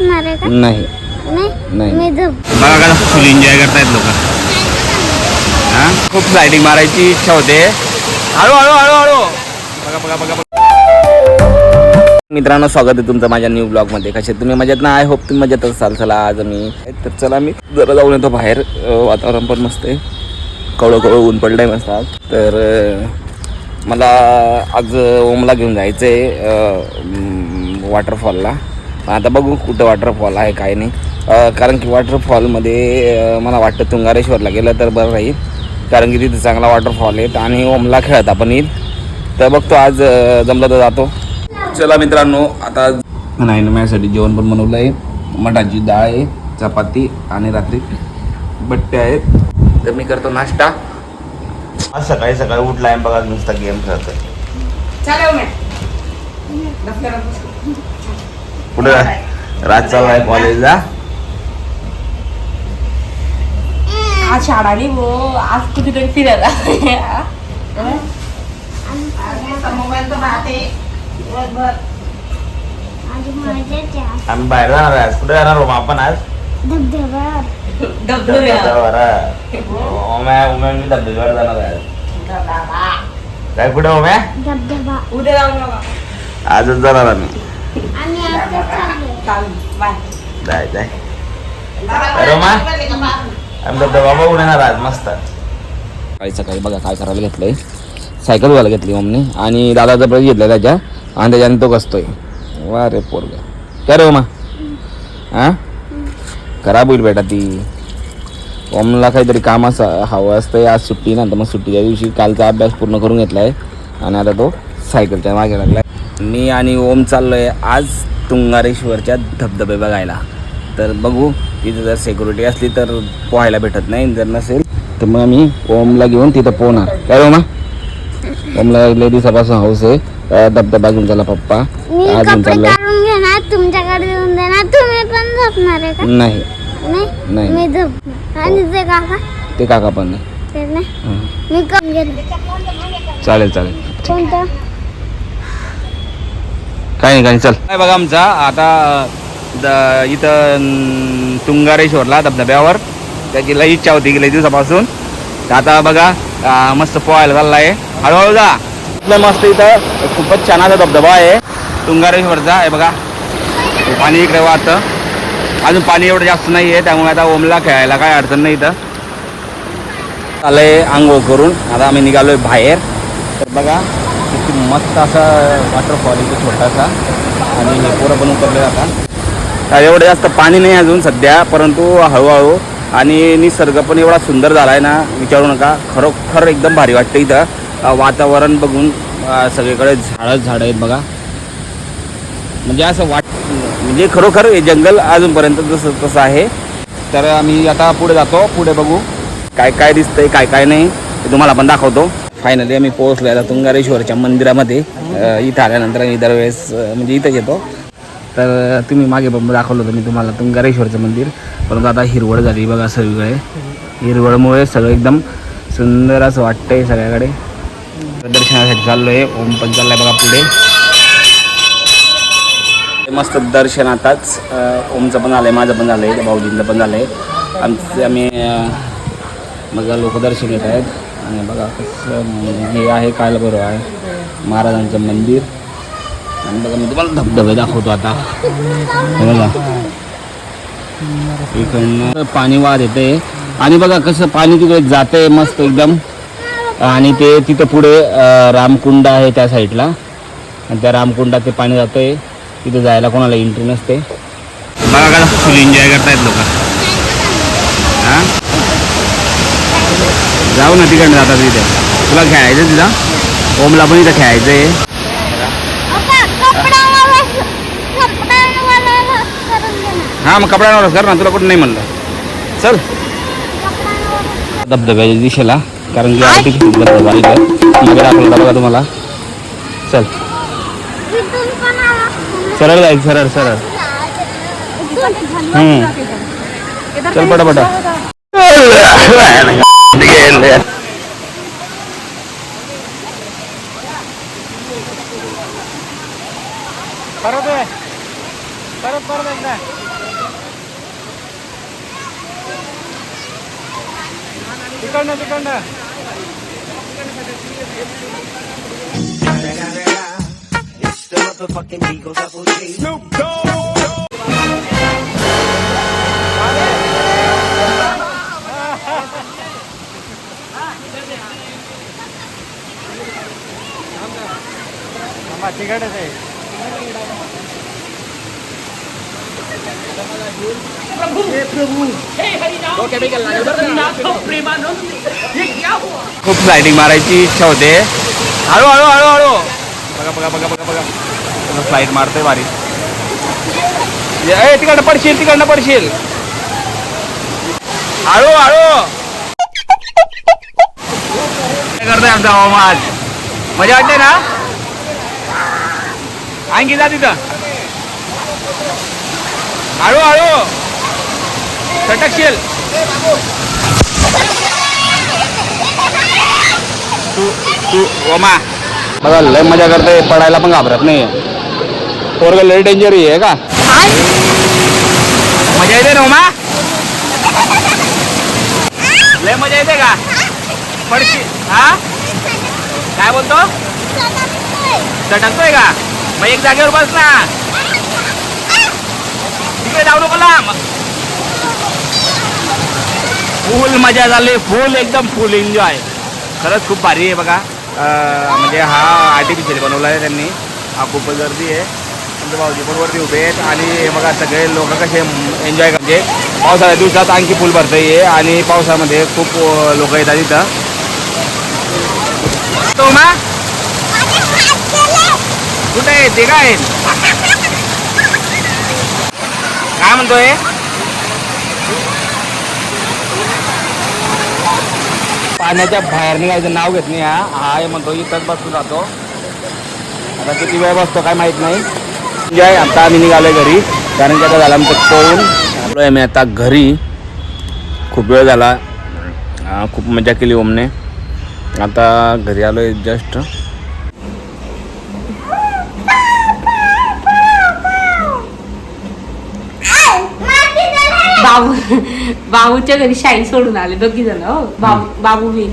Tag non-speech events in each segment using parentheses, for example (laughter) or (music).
झोपणार आहे का? नाही. नाही? नाही. मी झोप बघा का फुल एन्जॉय करतायत लोक. हा? खूप लाईटिंग मारायची इच्छा होते. हळू हळू हळू हळू. बघा बघा बघा बघा. मित्रांनो स्वागत आहे तुमचं माझ्या न्यू ब्लॉगमध्ये कसे तुम्ही मजेत ना? आय होप तुम्ही मजेत असाल. चला आज मी तर चला मी जरा जाऊन येतो बाहेर. वातावरण पण मस्त आहे. कवळं कवळं ऊन पडलं आहे मस्त. आज तर मला आज ओमला घेऊन जायचं आहे वॉटरफॉलला आता बघू कुठं वॉटरफॉल आहे काय नाही. कारण की वॉटरफॉलमध्ये मला वाटतं तुंगारेश्वरला गेलं तर बरं राहील. कारण की तिथे चांगला वॉटरफॉल आहे आणि ओमला खेळता पण येईल. तर बघतो आज जमलं तर जातो. चला मित्रांनो आता नाही ना माझ्यासाठी जेवण पण बनवलं आहे. मटाची डाळ आहे चपाती आणि रात्री बट्टे आहेत. तर मी करतो नाश्ता. आज सकाळी सकाळी उठला आहे बघा नुसता गेम खेळतो कुठे? रात चाललाय कॉलेजला. आज शाळा नाही वो आज कुठेतरी फिरायला. आहे आम्ही बाहेर जाणार आहे आज. कुठे जाणार हो आपण आज? धबधब्यावर. आहे. मी धबधब्यावर जाणार आहे. काय कुठे ओम्या धबधबा. उद्या नका आजच जाणार आम्ही. चाललंय जाय जाय मा आज मस्त. सकाळी सकाळी बघा काय करायला घेतलंय. सायकल व्हायला घेतली मम्मी. आणि दादाचा ब्रश घेतलाय त्याच्या. आणि त्याच्याने तो कसतोय वा रे पोरग. काय रे ओमा हा खराब होईल बेटा ती. ओमला काहीतरी काम असं हवं असतं आज सुट्टी ना तर मग सुट्टीच्या दिवशी कालचा अभ्यास पूर्ण करून घेतला आहे आणि आता तो सायकलच्या मागे लागला मी आणि ओम चाललो आहे आज तुंगारेश्वरच्या धबधबे बघायला. तर बघू तिथं जर सिक्युरिटी असली तर पोहायला भेटत नाही जर नसेल तर मग आम्ही ओमला घेऊन तिथं पोहणार. काय ओमा? ओमला लय दिवसापासून हाऊस आहे. धबधबा घेऊन चालला पप्पा. तुमच्याकडे देणार. तुम्ही पण झोपणार आहे का? नाही. नाही. मी आणि ते काका? ते काका पण नाही. हं. मी चालेल चालेल. कोणतं? काही नाही काही चल. काय बघा आमचा आता द- इथं तुंगारेश्वरला धबधब्यावर. त्याची लई इच्छा होती गेल्या दिवसापासून. तर आता बघा मस्त पोहायला चालला आहे हळूहळू जा. इथलं मस्त इथं खूपच छान असा धबधबा आहे. तुंगारेश्वरचा आहे बघा. हे पाणी इकडे वाहतं. अजून पाणी एवढं जास्त नाही आहे त्यामुळे आता ओमला खेळायला काय अडचण नाही इथं. आलंय आंघोळ करून. आता आम्ही निघालोय बाहेर. तर बघा किती मस्त असा वॉटरफॉल इथे छोटासा. आणि हे पोरं पण करले जातात तर एवढं जास्त पाणी नाही अजून सध्या परंतु हळूहळू. आणि निसर्ग पण एवढा सुंदर झाला आहे ना विचारू नका. खरोखर एकदम भारी वाटतं इथं. वातावरण बघून सगळीकडे झाडं झाडं आहेत बघा. म्हणजे असं वाट म्हणजे खरोखर हे जंगल अजूनपर्यंत जसं तसं आहे. तर आम्ही आता पुढे जातो. पुढे बघू. काय काय दिसतंय काय काय नाही ते तुम्हाला पण दाखवतो. फायनली आम्ही पोहोचलो आता तुंगारेश्वरच्या मंदिरामध्ये. इथं आल्यानंतर आम्ही दरवेळेस म्हणजे इथंच येतो. तर तुम्ही मागे पण दाखवलं होतं मी तुम्हाला तुंगारेश्वरचं मंदिर. परंतु आता हिरवळ झाली बघा सगळीकडे. हिरवळमुळे सगळं एकदम सुंदर असं वाटतंय सगळ्याकडे. दर्शनासाठी चाललो आहे ओम पण चाललाय बघा पुढे. मस्त दर्शन आताच. ओमचं पण आलंय माझं पण झालंय आहे भाऊजींचं पण झालंय. आमचं आम्ही मग लोक दर्शन घेत आहेत. आणि बघा कसं हे आहे कायला बरोबर आहे. महाराजांचं मंदिर. आणि बघा मी तुम्हाला धबधबे दाखवतो आता. बघा. इकडनं पाणी वाद येते. आणि बघा कसं पाणी तिकडे जाते मस्त एकदम. आणि ते तिथं पुढे रामकुंड आहे त्या साईडला. आणि त्या रामकुंडात ते पाणी जातंय. तिथे जायला कोणाला एंट्री नसते. बघा का फुल एन्जॉय करतायत लोक. जाऊ ना तिकडनं जातात तिथे तुला खेळायचं तिथं? ओमला पण इथं खेळायचं आहे हां मग कपड्यांवर कर ना तुला कुठं नाही म्हणलं. चल. धबधब्याच्या दिशेला कारण की आर्टिफिशियल धबधबा इथं. दाखवला बघा तुम्हाला. चल. इथून पण आला. सरळ (laughs) Miguel. Ayan. Para ba? Para para na. Ikaw na, ikaw na. It's the motherfucking Eagles, Double G. Snoop Dogg. तिकडच आहे. खूप लायटिंग मारायची इच्छा होते. हळू हळू हळू हळू. बघा बघा बघा बघा बघा. फ्लाईट मारतोय भारी ए तिकडनं पडशील तिकडनं पडशील. हळू हळू. काय करतोय आमचा आज? मजा वाटते ना? आणखी जा तिथं हळू हळू सटकशील तू तू ओमा बघा लय मजा करते पडायला पण घाबरत नाही पोरग लय डेंजर आहे का मजा येते ना ओमा लय मजा येते का पडशी हा काय बोलतो चटकतोय का मग एक जागेवर बस ना. तिकडे जाऊ नको लांब. फुल मजा झाली. फुल एकदम फुल एन्जॉय खरंच खूप भारी आहे बघा. म्हणजे हा आर्टिफिशियल बनवला आहे त्यांनी. हा खूपच गर्दी आहे. आमचे भाऊजी पण वरती उभे आहेत. आणि बघा सगळे लोक कसे एन्जॉय म्हणजे पावसाळ्या दिवसात आणखी फुल भरता आहे आणि पावसामध्ये खूप लोक येतात इथं. तो मा? कुठं आहे? ते काय? काय म्हणतोय? पाण्याच्या बाहेर निघायचं नाव घेत नाही हा. हा म्हणतो इथंच बसून राहतो. आता किती वेळ बसतो काय माहीत नाही. जय आता आम्ही निघालोय घरी. कारण की आता झालं आमचं पोहून आलोय मी आता घरी. खूप वेळ झाला. खूप मजा केली ओमने. आता घरी आलोय जस्ट बाबू बाबूच्या घरी शाई सोडून आले. दोघी जण हो. बाबू बाबू मी.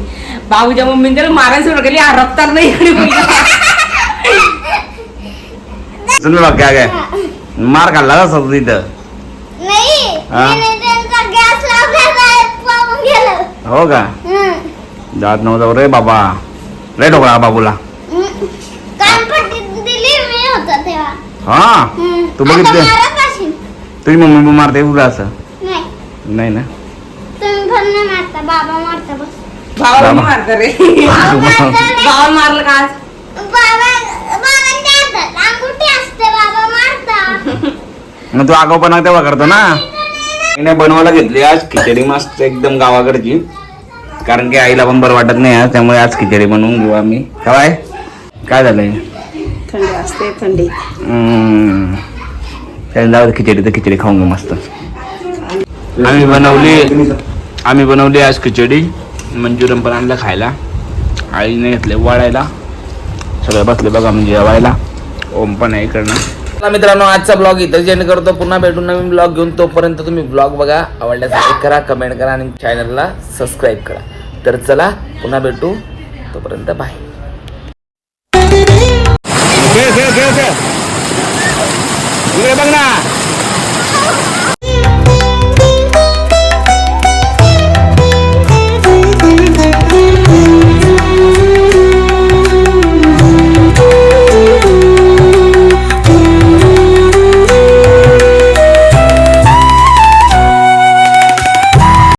बाबूच्या मम्मीने त्याला मारायला सोडून गेली. हा रक्तार नाही. सुन बघ काय काय. मार खाल्ला का तिथं? नाही. हा? हो का. जात नव्हतं रे बाबा. रे ढोकळा बाबूला. हं. कानपट्टी दिली मी होता तेव्हा. तू बघितलं. तुझी मम्मी मारते तुला असं? नाही नाही ना? तुम्ही पण नाही मारता बाबा मारता बस. बाबा. मारता रे. बाबा मारता नाही. भावाला मारलं का आज? बाबा बाबांच्या हातात अंगुठी असते बाबा मारता. मग तू आगाऊपणा तेव्हा करतो ना? तिने बनवायला घेतली आज खिचडी मस्त एकदम गावाकडची. कारण की आईला पण बरं वाटत नाही आज त्यामुळे आज खिचडी बनवून घेऊ आम्ही. काय काय झालंय? थंडी असते थंडी. हम्म. त्याला जाऊ दे, खिचडी तर खिचडी खाऊन घेऊ मस्त. आम्ही बनवली आम्ही बनवली आज खिचडी मंचुरियन पण आणलं खायला. आईने घेतले वाढायला सगळे बसले बघा म्हणजे जेवायला. ओम पण आहे इकडनं. चला मित्रांनो आजचा ब्लॉग इथं जेणे करतो. पुन्हा भेटून नवीन ब्लॉग घेऊन. तोपर्यंत तुम्ही ब्लॉग बघा. आवडल्यास लाईक करा कमेंट करा आणि चॅनलला सबस्क्राईब करा. तर चला पुन्हा भेटू. तोपर्यंत बाय बघ ना.